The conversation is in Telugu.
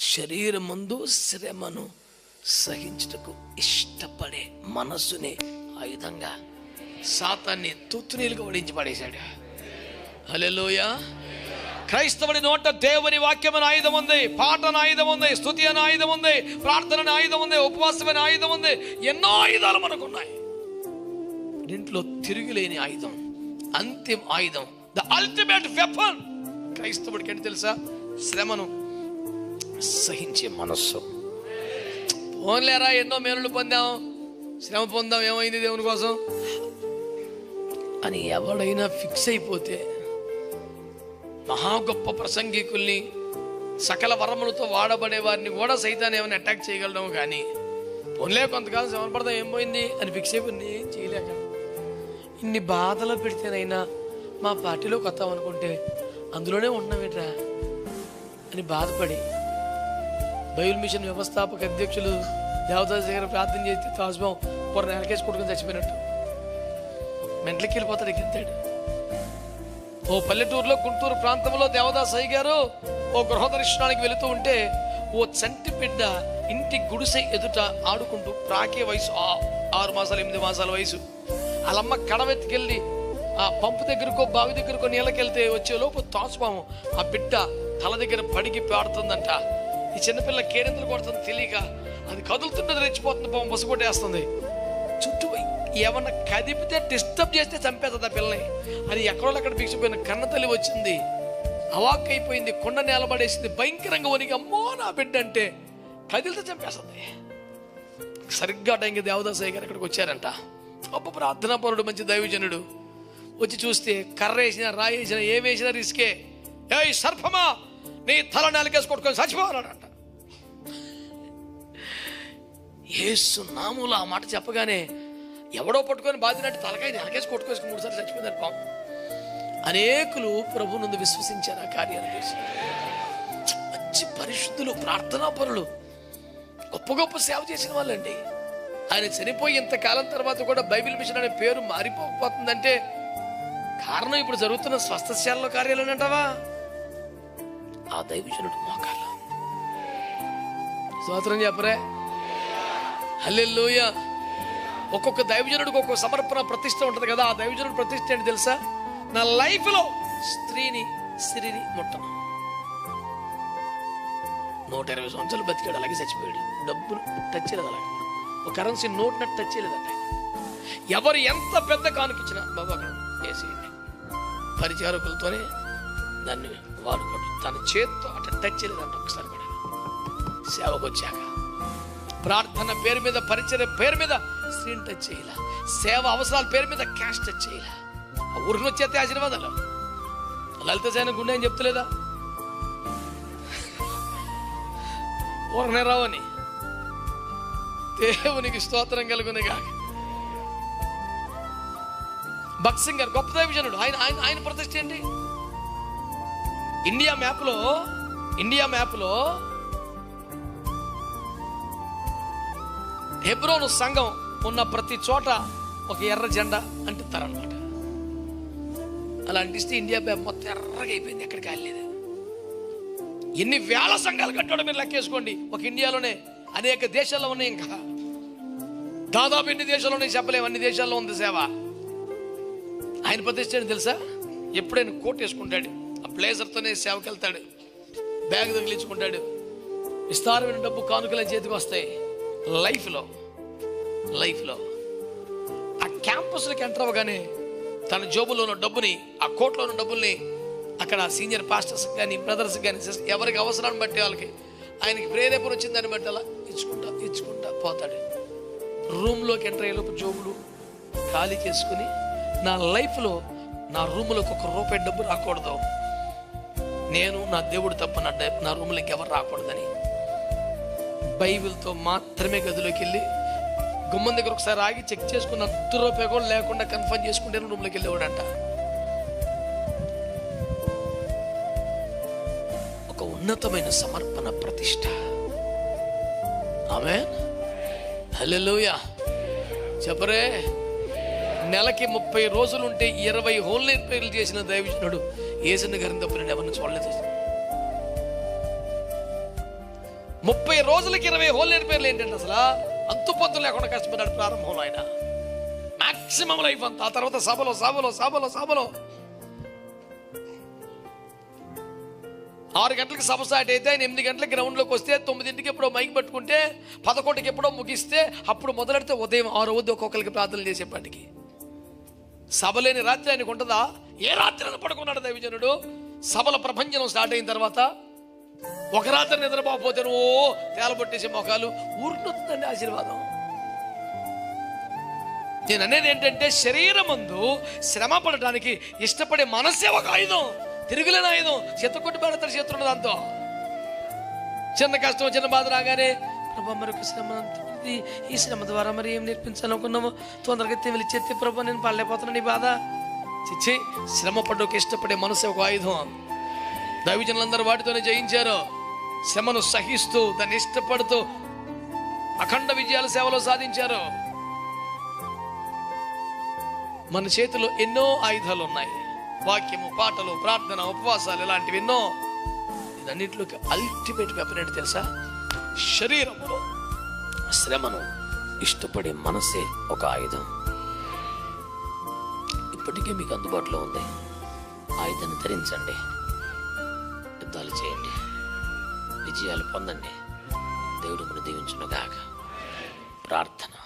శరీరం ముందు శ్రమను సహించుటకు ఇష్టపడే మనస్సుని ఆయుధంగా సాతాన్ని తుత్తునీలుగా ఓడించి పడేశాడు. హల్లెలూయా. క్రైస్తవుడి నోట దేవుని వాక్యమైన ఆయుధం ఉంది పాటన ఆయుధం ఉంది స్థుతి అనే ఆయుధం ఉంది ప్రార్థన ఆయుధం ఉంది ఉపవాసమైన ఆయుధం ఉంది ఎన్నో ఆయుధాలు మనకున్నాయి. దీంట్లో తిరుగులేని ఆయుధం అంతిమ ఆయుధం ద అల్టిమేట్ వెపన్ క్రైస్తవుడికి ఏంటి తెలుసా? శ్రమను సహించే మనస్సు. పోన్లేరా ఎన్నో మేలులు పొందాం. శ్రమ పొందాం ఏమైంది దేవుని కోసం? అని ఎవడైనా ఫిక్స్ అయిపోతే మహా గొప్ప ప్రసంగికుల్ని సకల వరములతో వాడబడే వారిని కూడా సైతాన్ని ఏమైనా అటాక్ చేయగలడం కానీ పోన్లే కొంతకాలం శ్రమ పడదాం ఏం పోయింది అని ఫిక్స్ అయిపోయింది ఏం చేయలేక. ఇన్ని బాధలు పెడితేనైనా మా పార్టీలోకి వస్తాం అనుకుంటే అందులోనే ఉన్నామేట్రా అని బాధపడి బైబిల్ మిషన్ వ్యవస్థాపక అధ్యక్షులు దేవదాస్ దగ్గర ప్రార్థన చేస్తే తాజ్మం పొర నెలకేసి కొట్టుకుని చచ్చిపోయినట్టు. మెంట్లకి వెళ్ళిపోతాడు ఎక్కింతాడు ఓ పల్లెటూరులో గుంటూరు ప్రాంతంలో దేవదాస్ అయ్య గారు ఓ గృహ దర్శనానికి వెళుతూ ఉంటే ఓ చంటి బిడ్డ ఇంటి గుడిసె ఎదుట ఆడుకుంటూ ప్రాకే వయసు ఆ- ఆరు మాసాలు ఎనిమిది మాసాల వయసు. వాళ్ళమ్మ కడవెత్తికెళ్ళి ఆ పంపు దగ్గరకో బావి దగ్గరకో నీళ్ళకెళ్తే వచ్చే లోపు ఆ బిడ్డ తల దగ్గర పడికి పాడుతుందంట. ఈ చిన్నపిల్ల కేరింతలు కొడుతుంది తెలియక అది కదులుతున్నది రెచ్చిపోతుంది పాము బస్సు చుట్టూ ఏమన్నా కదిపితే డిస్టర్బ్ చేస్తే చంపేస్తుంది ఆ పిల్లని. అది ఎక్కడో అక్కడ బిగిసిపోయిన కన్న తల్లి వచ్చింది. అవాక్ అయిపోయింది కొండ నేలబడేసింది భయంకరంగా వనికి అమ్మో నా బిడ్డ అంటే కదిలితే చంపేస్తుంది. సరిగ్గా టైంకి దేవదాసయ్య గారు ఇక్కడికి వచ్చారంట. గొప్ప ప్రార్థనా పరుడు మంచి దైవజనుడు. వచ్చి చూస్తే కర్ర వేసిన రాయి వేసిన ఏం వేసినా రిస్కే. ఏయ్ సర్పమా! నీ తల నెలకేసి కొట్టుకొని చచ్చిపోవాలంట ఏసు నాములు ఆ మాట చెప్పగానే ఎవడో పట్టుకొని బాధినట్టు తలకాయ నెలకేసి కొట్టుకోసి మూడు సార్లు చచ్చిపోయిందని పాపం. అనేకులు ప్రభు నుండి విశ్వసించారు ఆ కార్యాలు చేసి. మంచి పరిశుద్ధులు ప్రార్థనా పరులు గొప్ప గొప్ప సేవ చేసిన వాళ్ళండి. ఆయన చనిపోయి ఇంతకాలం తర్వాత కూడా బైబిల్ మిషన్ అనే పేరు మారిపోకపోతుందంటే కారణం ఇప్పుడు జరుగుతున్న స్వస్థశాలలో కార్యాలు అంటావా? దైవజనుడు మోకాల స్తోత్రం చెప్పరే. హల్లెలూయా. ఒక్కొక్క దైవజనుడికి ఒక్కొక్క సమర్పణ ప్రతిష్ట ఉంటుంది కదా ఆ దైవజనుడు ప్రతిష్ట ఏంటి తెలుసా? నా లైఫ్లో స్త్రీని స్త్రీని ముట్టను. నూట ఇరవై సంవత్సరాలు బతికాడు అలాగే చచ్చిపోయాడు. డబ్బులు టచ్ చేయలేదు అలాగే. ఒక కరెన్సీ నోట్ నట్టు టచ్ చేయలేదంట ఎవరు ఎంత పెద్ద కానుకిచ్చినా బాబా అక్కడ వేసేయండి పరిచారకులతోనే దాన్ని వాడుకోవడం తన చేత్తో అట్లా టచ్ చేయలేదంట ఒకసారి కూడా. సేవకు వచ్చాక ప్రార్థన పేరు మీద పరిచయ పేరు మీద స్క్రీన్ టచ్ చేయాల. సేవ అవసరాల పేరు మీద క్యాష్ టచ్ చేయాల. ఆ ఊరిని వచ్చేస్తే ఆశీర్వాదాలు. లలిత సేన గుండె అని చెప్తలేదా? ఊరనే రావని దేవునికి స్తోత్రం కలుగునే కాక భక్సింగ్ గారు గొప్ప దైవజనుడు. ఆయన ఆయన ఆయన ప్రతిష్ట ఏంటి? ఇండియా మ్యాప్లో ఇండియా మ్యాప్లో హెబ్రోను సంఘం ఉన్న ప్రతి చోట ఒక ఎర్ర జెండా అంటిస్తారనమాట అలా అంటిస్తే ఇండియా మ్యాప్ మొత్తం ఎర్రగా అయిపోయింది ఎక్కడికి వెళ్ళలేదు. ఎన్ని వేల సంఘాలు కట్టాడో మీరు లెక్కేసుకోండి. ఒక ఇండియాలోనే అనేక దేశాల్లో ఉన్నాయి ఇంకా. దాదాపు ఎన్ని దేశాల్లోనే ఉన్నాయి చెప్పలేము అన్ని దేశాల్లో ఉంది సేవ. ఆయన ప్రతిష్ట తెలుసా? ఎప్పుడైనా కోట్ వేసుకుంటాడు బ్లేజర్తోనే సేవకెళ్తాడు. బ్యాగ్ తగిలించుకుంటాడు. విస్తారమైన డబ్బు కానుకల చేతికి వస్తాయి. లైఫ్లో లైఫ్లో. ఆ క్యాంపస్లోకి ఎంటర్ అవ్వగానే తన జోబులో ఉన్న డబ్బుని ఆ కోట్లో ఉన్న డబ్బుల్ని అక్కడ సీనియర్ పాస్టర్స్ కానీ బ్రదర్స్ కానీ ఎవరికి అవసరాన్ని బట్టి వాళ్ళకి ఆయనకి ప్రేరేపణ వచ్చిందని బట్టి అలా ఇచ్చుకుంటా ఇచ్చుకుంటా పోతాడు. రూమ్లోకి ఎంటర్ అయ్యేలోపు జోబులు ఖాళీ చేసుకుని నా లైఫ్లో నా రూమ్లోకి ఒక రూపాయి డబ్బు రాకూడదు. నేను నా దేవుడు తప్ప నా నా రూమ్లోకి ఎవరు రాకూడదని. బైబిల్తో మాత్రమే గదిలోకి వెళ్ళి గుమ్మం దగ్గర ఒకసారి ఆగి చెక్ చేసుకున్న అర్ధ కూడా లేకుండా కన్ఫర్మ్ చేసుకుంటే రూమ్లోకి వెళ్ళేవాడంట. ఒక ఉన్నతమైన సమర్పణ ప్రతిష్ట. ఆమె హలోయా చెప్పరే నెలకి ముప్పై రోజులు ఉంటే ఇరవై హోల్ పేర్లు చేసిన దైవజనుడు. ఏసన్న గారిని తప్ప నేను ఎవరిని చూడలేదు. ముప్పై రోజులకి ఇరవై హోల్ పేర్లు ఏంటంటే అసలు అంతు లేకుండా కష్టపడ్డాడు ప్రారంభంలో ఆయన. మాక్సిమం లైఫ్ అంతా. ఆ తర్వాత సభలో సభలో సభలో సభలో. ఆరు గంటలకు సభ స్టార్ట్ అయితే ఆయన ఎనిమిది గంటలకు గ్రౌండ్లోకి వస్తే తొమ్మిదింటికి ఎప్పుడో మైక్ పట్టుకుంటే పదకొండుకి ఎప్పుడో ముగిస్తే అప్పుడు మొదలెడితే ఉదయం ఆరు వద్దు ఒక్కొక్కరికి ప్రార్థనలు చేసేపాటికి సభ లేని రాత్రి ఆయనకు ఉంటుందా? ఏ రాత్రి పడుకున్నాడు దైవజనుడు? సభల ప్రపంచం స్టార్ట్ అయిన తర్వాత ఒక రాత్రి నిద్రపోకపోతే ఓ తేలబొట్టేసే మొఖాలు ఊరుకుంటుందండి ఆశీర్వాదం. నేను అనేది ఏంటంటే శరీరమందు శ్రమ పడటానికి ఇష్టపడే మనస్సే ఒక ఆయుధం తిరుగులేని ఆయుధం. చెత్త కొట్టి పెడతాడు చేతున్న దాంతో. చిన్న కష్టం చిన్న బాధ రాగానే ప్రభా మరొక శ్రమ అంతమంది ఈ శ్రమ ద్వారా మరి ఏం నేర్పించాలనుకున్నాము తొందరగా తెమిలి చెత్తి ప్రభా నేను పడలేకపోతున్నాను ఈ బాధ. చిచ్చి శ్రమ పడ్డకు ఇష్టపడే మనసు ఒక ఆయుధం. దైవజనులందరూ వాటితోనే జయించారు. శ్రమను సహిస్తూ దాన్ని ఇష్టపడుతూ అఖండ విజయాల సేవలో సాధించారు. మన చేతిలో ఎన్నో ఆయుధాలు ఉన్నాయి. వాక్యము పాటలు ప్రార్థన ఉపవాసాలు ఇలాంటివి ఎన్నో. ఇదన్నింటిలోకి అల్టిమేట్ వెపన్ ఏంటి తెలుసా? శరీరంలో శ్రమను ఇష్టపడే మనసే ఒక ఆయుధం. ఇప్పటికే మీకు అందుబాటులో ఉంది. ఆయుధాన్ని ధరించండి. యుద్ధాలు చేయండి. విజయాలు పొందండి. దేవుడు మనం దీవించునుగాక. ప్రార్థన.